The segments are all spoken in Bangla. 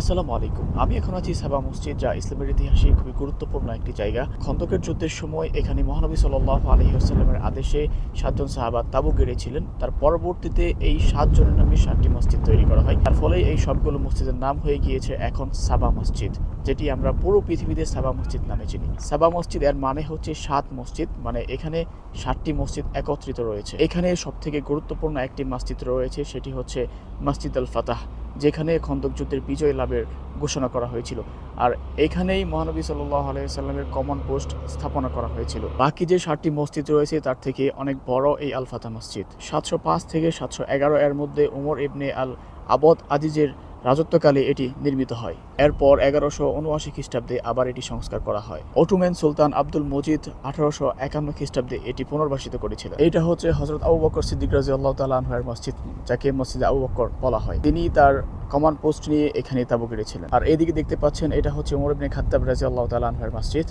আসসালামু আলাইকুম। আমি এখন আছি সাবা মসজিদ, যা ইসলামের ইতিহাসে খুবই গুরুত্বপূর্ণ একটি জায়গা। খন্দকের যুদ্ধের সময় এখানে মহানবী সাল্লাহ আলহিহাস্লামের আদেশে সাতজন সাহাবা তাবু গেড়েছিলেন তার পরবর্তীতে এই সাতজনের নামে সাতটি মসজিদ তৈরি করা হয়। তার ফলে এই সবগুলো মসজিদের নাম হয়ে গিয়েছে এখন সাবা মসজিদ, যেটি আমরা পুরো পৃথিবীতে সাবা মসজিদ নামে চিনি। সাবা মসজিদ এর মানে হচ্ছে সাত মসজিদ মানে এখানে সাতটি মসজিদ একত্রিত রয়েছে। এখানে সব থেকে গুরুত্বপূর্ণ একটি মসজিদ রয়েছে, সেটি হচ্ছে মসজিদ আল ফাতাহ যেখানে খন্দক যুদ্ধের বিজয় লাভের ঘোষণা করা হয়েছিল। আর এখানেই মহানবী সাল্লাহ আলাইসাল্লামের কমন পোস্ট স্থাপনা করা হয়েছিল। বাকি যে সাতটি মসজিদ রয়েছে, তার থেকে অনেক বড় এই আলফাতা মসজিদ। সাতশো পাঁচ থেকে সাতশো এগারো এর মধ্যে উমর ইবনে আল আবদ আজিজের রাজত্বকালে এটি নির্মিত হয়। এরপর এগারোশো উনআশি খ্রিস্টাব্দে আবার এটি সংস্কার করা হয়। অটোম্যান সুলতান আব্দুল মজিদ আঠারোশো একান্ন খ্রিস্টাব্দে এটি পুনর্বাসিত করেছিল এটা হচ্ছে হজরত আবু বকর সিদ্দিক রাজি আল্লাহ তালাহের মসজিদ, যাকে মসজিদ আবু বকর বলা হয়। তিনি তার কমান্ড পোস্ট নিয়ে এখানে তাবু গেড়েছিলেন আর এদিকে দেখতে পাচ্ছেন এটা হচ্ছে উমর খাত্তাব রাজি আল্লাহ তালাহের মসজিদ।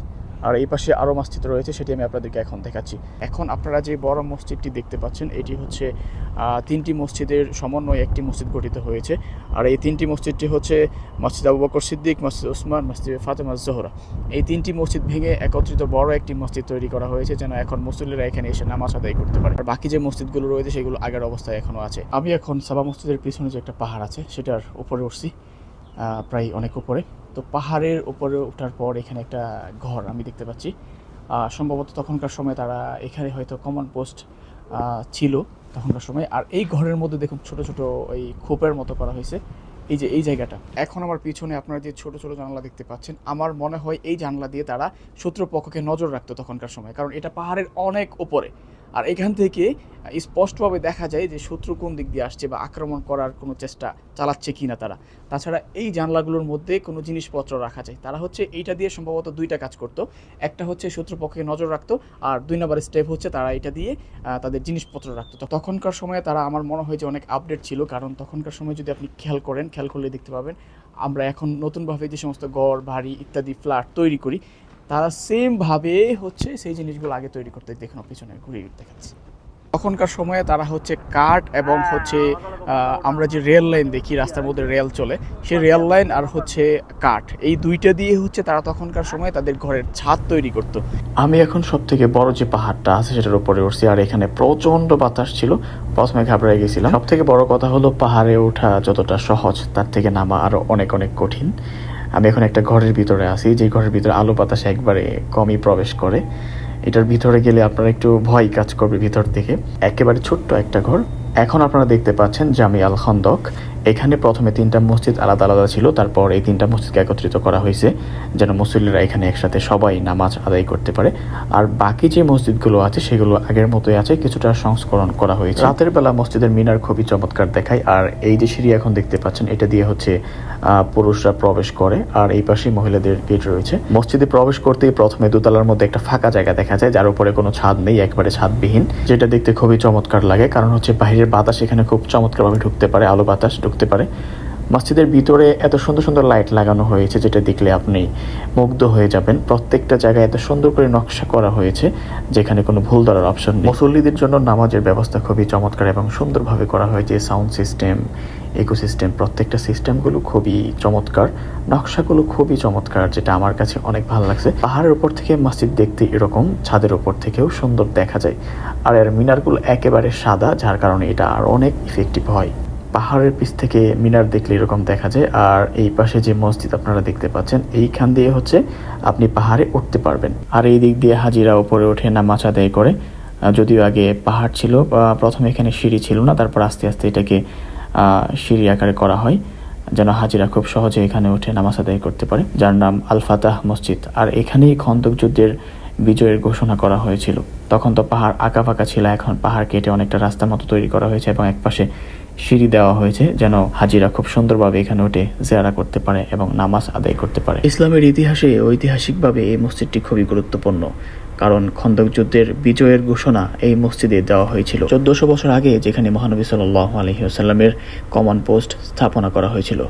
আর এই পাশে আরও মসজিদ রয়েছে, সেটি আমি আপনাদেরকে এখন দেখাচ্ছি। এখন আপনারা যে বড় মসজিদটি দেখতে পাচ্ছেন, এটি হচ্ছে তিনটি মসজিদের সমন্বয়ে একটি মসজিদ গঠিত হয়েছে। আর এই তিনটি মসজিদটি হচ্ছে মসজিদ আবু বকর সিদ্দিক, মসজিদ ওসমান, মসজিদ ফাতেমা জোহরা। এই তিনটি মসজিদ ভেঙে একত্রিত বড় একটি মসজিদ তৈরি করা হয়েছে, যেন এখন মুসল্লিরা এখানে এসে নামাজ আদায় করতে পারে। আর বাকি যে মসজিদগুলো রয়েছে, সেগুলো আগের অবস্থায় এখনও আছে। আমি এখন সাবা মসজিদের পিছনে যে একটা পাহাড় আছে, সেটার উপরে উঠছি প্রায় অনেক উপরে। তো পাহাড়ের উপরে ওঠার পর এখানে একটা ঘর আমি দেখতে পাচ্ছি। সম্ভবত তখনকার সময় তারা এখানে হয়তো কমন পোস্ট ছিল তখনকার সময়। আর এই ঘরের মধ্যে দেখুন ছোট ছোট এই খোপের মতো করা হয়েছে। এই যে, এই জায়গাটা। এখন আমার পিছনে আপনারা যে ছোট ছোট জানলা দেখতে পাচ্ছেন, আমার মনে হয় এই জানলা দিয়ে তারা শত্রুপক্ষকে নজর রাখতো তখনকার সময়। কারণ এটা পাহাড়ের অনেক উপরে। আর এখান থেকে স্পষ্টভাবে দেখা যায় যে শত্রু কোন দিক দিয়ে আসছে বা আক্রমণ করার কোনো চেষ্টা চালাচ্ছে কি না তারা। তাছাড়া এই জানলাগুলোর মধ্যে কোনো জিনিসপত্র রাখা যায়। তারা হচ্ছে এইটা দিয়ে সম্ভবত দুইটা কাজ করতো। একটা হচ্ছে শত্রুপক্ষকে নজর রাখতো আর দুই নম্বর স্টেপ হচ্ছে তারা এটা দিয়ে তাদের জিনিসপত্র রাখতো। তো তখনকার সময়ে তারা আমার মনে হয় যে অনেক আপডেট ছিল, কারণ তখনকার সময় যদি আপনি খেয়াল করেন, খেয়াল করলে দেখতে পাবেন, আমরা এখন নতুনভাবে যে সমস্ত গড় বাড়ি ইত্যাদি ফ্ল্যাট তৈরি করি তারা সেমভাবে হচ্ছে সেই জিনিসগুলো আগে তৈরি করতে দেখুন পিছনে ঘুরে দেখাচ্ছি। তখনকার সময়ে তারা হচ্ছে কাঠ এবং হচ্ছে আমরা যে রেল লাইন দেখি রাস্তার মধ্যে রেল চলে সেই রেল লাইন আর হচ্ছে কাঠ এই দুইটা দিয়ে হচ্ছে তারা তখনকার সময়ে তাদের ঘরের ছাদ তৈরি করত। আমি এখন সব থেকে বড় যে পাহাড়টা আছে সেটার উপরে উঠছি আর এখানে প্রচণ্ড বাতাস ছিল প্রথমে ঘাবড়ে গেছিলাম। সব থেকে বড় কথা হলো পাহাড়ে ওঠা যতটা সহজ তার থেকে নামা আরও অনেক অনেক কঠিন। আমি এখন একটা ঘরের ভিতরে আছি, যে ঘরের ভিতরে আলো বাতাস একবারে কমই প্রবেশ করে। এটার ভিতরে গেলে আপনার একটু ভয় কাজ করবে ভিতর থেকে। একেবারে ছোট্ট একটা ঘর। এখন আপনারা দেখতে পাচ্ছেন জামি আল খন্দক। এখানে প্রথমে তিনটা মসজিদ আলাদা আলাদা ছিল, তারপর এই তিনটা মসজিদকে একত্রিত করা হয়েছে, যেন মুসল্লিরা এখানে একসাথে সবাই নামাজ আদায় করতে পারে। আর বাকি যে মসজিদগুলো আছে, সেগুলো আগের মতোই আছে, কিছুটা সংস্করণ করা হয়েছে। রাতের বেলা মসজিদের মিনার খুবই চমৎকার দেখায়, আর এই যে সিঁড়ি এখন দেখতে পাচ্ছেন, এটা দিয়ে হচ্ছে পুরুষরা প্রবেশ করে, আর এই পাশে মহিলাদের গেট রয়েছে। মসজিদে প্রবেশ করতেই প্রথমে দোতলার মধ্যে একটা ফাঁকা জায়গা দেখা যায়, যার উপরে কোনো ছাদ নেই, একবারে ছাদবিহীন। যেটা দেখতে খুবই চমৎকার লাগে, কারণ হচ্ছে বাইরের বাতাস এখানে খুব চমৎকারভাবে ঢুকতে পারে, আলো বাতাস ঢুকতে পারে। মসজিদের ভিতরে এত সুন্দর সুন্দর লাইট লাগানো হয়েছে, যেটা দেখলে আপনি মুগ্ধ হয়ে যাবেন। প্রত্যেকটা জায়গায় এত সুন্দর করে নকশা করা হয়েছে, যেখানে কোনো ভুল ধরার অপশন নেই। মুসল্লিদের জন্য নামাজের ব্যবস্থা খুবই চমৎকার এবং সুন্দরভাবে করা হয়েছে। সাউন্ড সিস্টেম ইকোসিস্টেম প্রত্যেকটা সিস্টেমগুলো খুবই চমৎকার। নকশাগুলো খুবই চমৎকার, যেটা আমার কাছে অনেক ভালো লাগছে। পাহাড়ের উপর থেকে মসজিদ দেখতে এরকম, ছাদের উপর থেকেও সুন্দর দেখা যায়। আর এর মিনারগুলো একেবারে সাদা, যার কারণে এটা আর অনেক ইফেক্টিভ হয়। পাহাড়ের পিছ থেকে মিনার দেখলে এরকম দেখা যায়। আর এই পাশে যে মসজিদ আপনারা দেখতে পাচ্ছেন, এইখান দিয়ে হচ্ছে আপনি পাহাড়ে উঠতে পারবেন। আর এই দিক দিয়ে হাজিরা উপরে ওঠে নামাজ আদায় করে। যদিও আগে পাহাড় ছিল প্রথমে এখানে সিঁড়ি ছিল না, তারপর আস্তে আস্তে এটাকে সিঁড়ি আকারে করা হয়, যেন হাজিরা খুব সহজে এখানে উঠে নামাজ আদায় করতে পারে, যার নাম আল ফাতাহ মসজিদ। আর এখানেই খন্দক যুদ্ধের বিজয়ের ঘোষণা করা হয়েছিল। তখন তো পাহাড় আঁকা ফাঁকা ছিল, এখন পাহাড় কেটে অনেকটা রাস্তার মতো তৈরি করা হয়েছে এবং একপাশে সিঁড়ি দেওয়া হয়েছে যেন হাজিরা খুব সুন্দরভাবে এখানে উঠে জেয়ারা করতে পারে এবং নামাজ আদায় করতে পারে। ইসলামের ইতিহাসে ঐতিহাসিকভাবে এই মসজিদটি খুবই গুরুত্বপূর্ণ, কারণ খন্দক যুদ্ধের বিজয়ের ঘোষণা এই মসজিদে দেওয়া হয়েছিল। চোদ্দশো বছর আগে যেখানে মহানবী সাল্লাহ আলহিউসাল্লামের কমন পোস্ট স্থাপনা করা হয়েছিল।